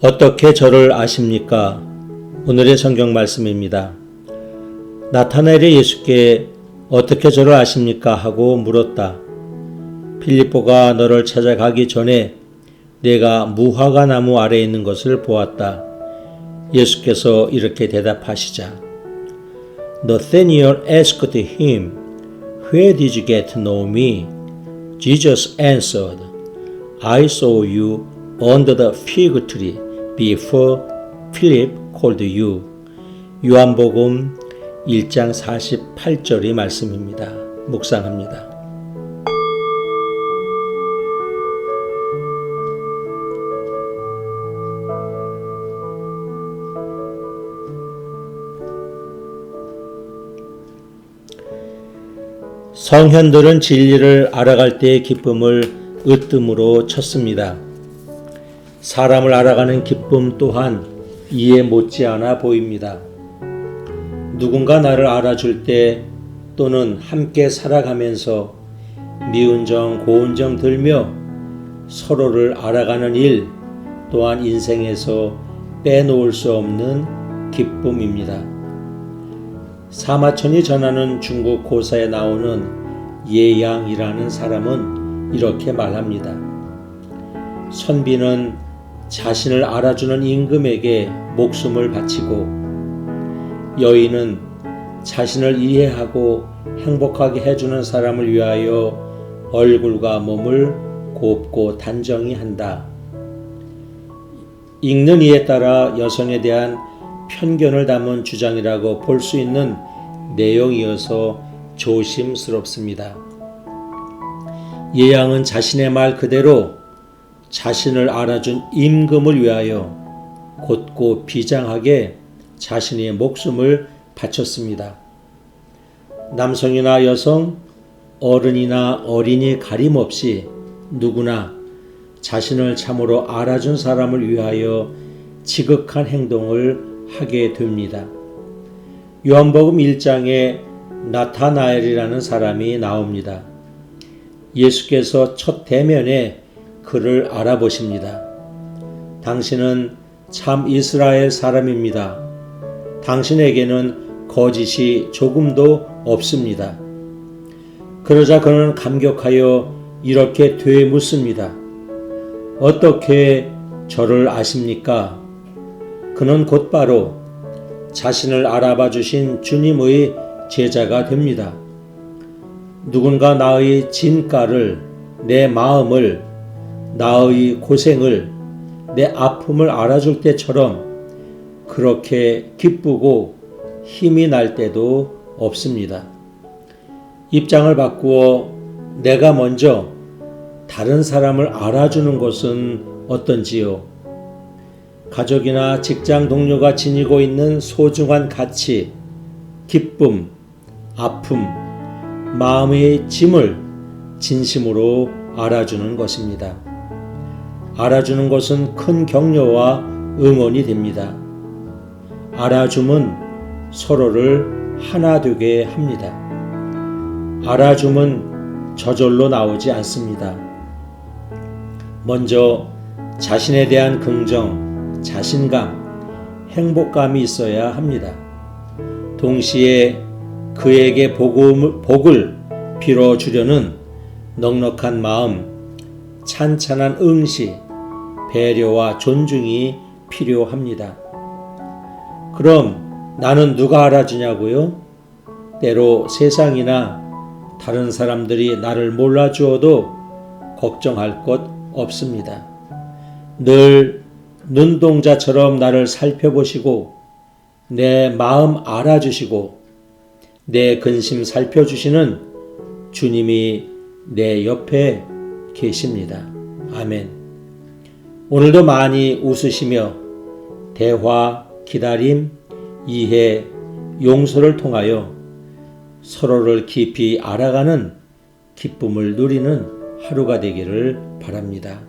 어떻게 저를 아십니까? 오늘의 성경 말씀입니다. 나타나엘이 예수께 어떻게 저를 아십니까? 하고 물었다. 필리포가 너를 찾아가기 전에 내가 무화과 나무 아래에 있는 것을 보았다. 예수께서 이렇게 대답하시자. Nathanael asked him, Where did you get to know me? Jesus answered, I saw you under the fig tree before Philip called you. 요한복음 1장 48절의 말씀입니다. 묵상합니다. 성현들은 진리를 알아갈 때의 기쁨을 으뜸으로 쳤습니다. 사람을 알아가는 기쁨 또한 이에 못지않아 보입니다. 누군가 나를 알아줄 때 또는 함께 살아가면서 미운 정, 고운 정 들며 서로를 알아가는 일 또한 인생에서 빼놓을 수 없는 기쁨입니다. 사마천이 전하는 중국 고사에 나오는 예양이라는 사람은 이렇게 말합니다. 선비는 자신을 알아주는 임금에게 목숨을 바치고 여인은 자신을 이해하고 행복하게 해주는 사람을 위하여 얼굴과 몸을 곱고 단정히 한다. 읽는 이에 따라 여성에 대한 편견을 담은 주장이라고 볼 수 있는 내용이어서 조심스럽습니다. 예양은 자신의 말 그대로 자신을 알아준 임금을 위하여 곧고 비장하게 자신의 목숨을 바쳤습니다. 남성이나 여성, 어른이나 어린이 가림없이 누구나 자신을 참으로 알아준 사람을 위하여 지극한 행동을 하게 됩니다. 요한복음 1장에 나타나엘이라는 사람이 나옵니다. 예수께서 첫 대면에 그를 알아보십니다. 당신은 참 이스라엘 사람입니다. 당신에게는 거짓이 조금도 없습니다. 그러자 그는 감격하여 이렇게 되묻습니다. 어떻게 저를 아십니까? 그는 곧바로 자신을 알아봐 주신 주님의 제자가 됩니다. 누군가 나의 진가를, 내 마음을, 나의 고생을, 내 아픔을 알아줄 때처럼 그렇게 기쁘고 힘이 날 때도 없습니다. 입장을 바꾸어 내가 먼저 다른 사람을 알아주는 것은 어떤지요? 가족이나 직장 동료가 지니고 있는 소중한 가치, 기쁨, 아픔, 마음의 짐을 진심으로 알아주는 것입니다. 알아주는 것은 큰 격려와 응원이 됩니다. 알아줌은 서로를 하나 되게 합니다. 알아줌은 저절로 나오지 않습니다. 먼저 자신에 대한 긍정, 자신감, 행복감이 있어야 합니다. 동시에 그에게 복음을, 복을 빌어주려는 넉넉한 마음, 찬찬한 응시, 배려와 존중이 필요합니다. 그럼 나는 누가 알아주냐고요? 때로 세상이나 다른 사람들이 나를 몰라주어도 걱정할 것 없습니다. 늘 눈동자처럼 나를 살펴보시고 내 마음 알아주시고 내 근심 살펴주시는 주님이 내 옆에 계십니다. 아멘. 오늘도 많이 웃으시며 대화, 기다림, 이해, 용서를 통하여 서로를 깊이 알아가는 기쁨을 누리는 하루가 되기를 바랍니다.